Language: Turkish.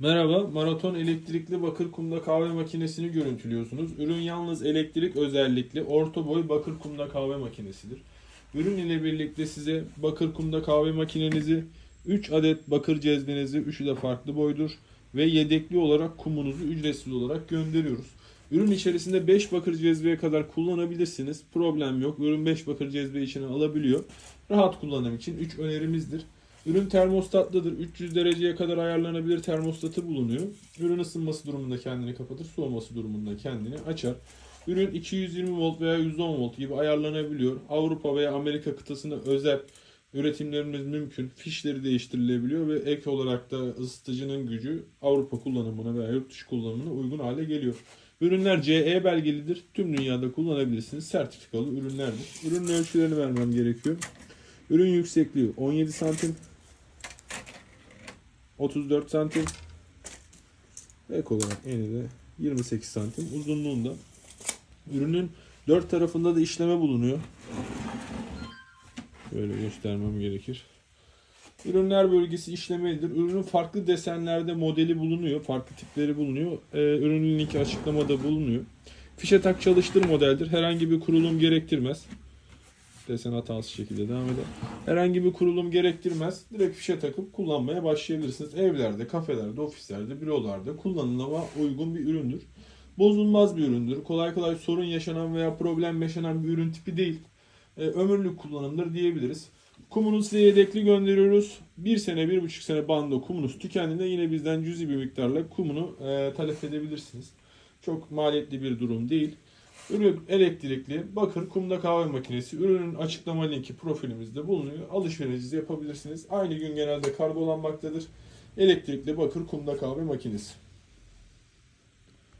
Merhaba, Maraton elektrikli bakır kumda kahve makinesini görüntülüyorsunuz. Ürün yalnız elektrik özellikli orta boy bakır kumda kahve makinesidir. Ürün ile birlikte size bakır kumda kahve makinenizi, 3 adet bakır cezvenizi, 3'ü de farklı boydur ve yedekli olarak kumunuzu ücretsiz olarak gönderiyoruz. Ürün içerisinde 5 bakır cezveye kadar kullanabilirsiniz. Problem yok. Ürün 5 bakır cezve içine alabiliyor. Rahat kullanım için 3 önerimizdir. Ürün termostatlıdır. 300 dereceye kadar ayarlanabilir termostatı bulunuyor. Ürün ısınması durumunda kendini kapatır, soğuması durumunda kendini açar. Ürün 220 volt veya 110 volt gibi ayarlanabiliyor. Avrupa veya Amerika kıtasına özel üretimlerimiz mümkün. Fişleri değiştirilebiliyor ve ek olarak da ısıtıcının gücü Avrupa kullanımına veya yurt dışı kullanımına uygun hale geliyor. Ürünler CE belgelidir. Tüm dünyada kullanabilirsiniz. Sertifikalı ürünlerdir. Ürünün ölçülerini vermem gerekiyor. Ürün yüksekliği 17 santim. 34 santim. Ek olarak eni de 28 santim. Uzunluğunda ürünün dört tarafında da işleme bulunuyor. Böyle göstermem gerekir. Ürünler bölgesi işlemelidir. Ürünün farklı desenlerde modeli bulunuyor farklı tipleri bulunuyor. Ee, ürünün linki açıklamada bulunuyor. Fişe tak çalıştır modeldir. Herhangi bir kurulum gerektirmez desen hatası şekilde devam eder. Herhangi bir kurulum gerektirmez. Direkt fişe takıp kullanmaya başlayabilirsiniz. Evlerde, kafelerde, ofislerde, bürolarda kullanıma uygun bir üründür. Bozulmaz bir üründür. Kolay kolay sorun yaşanan veya problem yaşanan bir ürün tipi değil. Ee, ömürlük kullanımdır diyebiliriz. Kumunu size yedekli gönderiyoruz. Bir sene, bir buçuk sene banda kumunuz tükendiğinde yine bizden cüzi bir miktarla kumunu e, talep edebilirsiniz. Çok maliyetli bir durum değil. Ürün elektrikli bakır kumda kahve makinesi. Ürünün açıklama linki profilimizde bulunuyor. Alışverişinizi yapabilirsiniz. Aynı gün genelde kargolanmaktadır. Elektrikli bakır kumda kahve makinesi.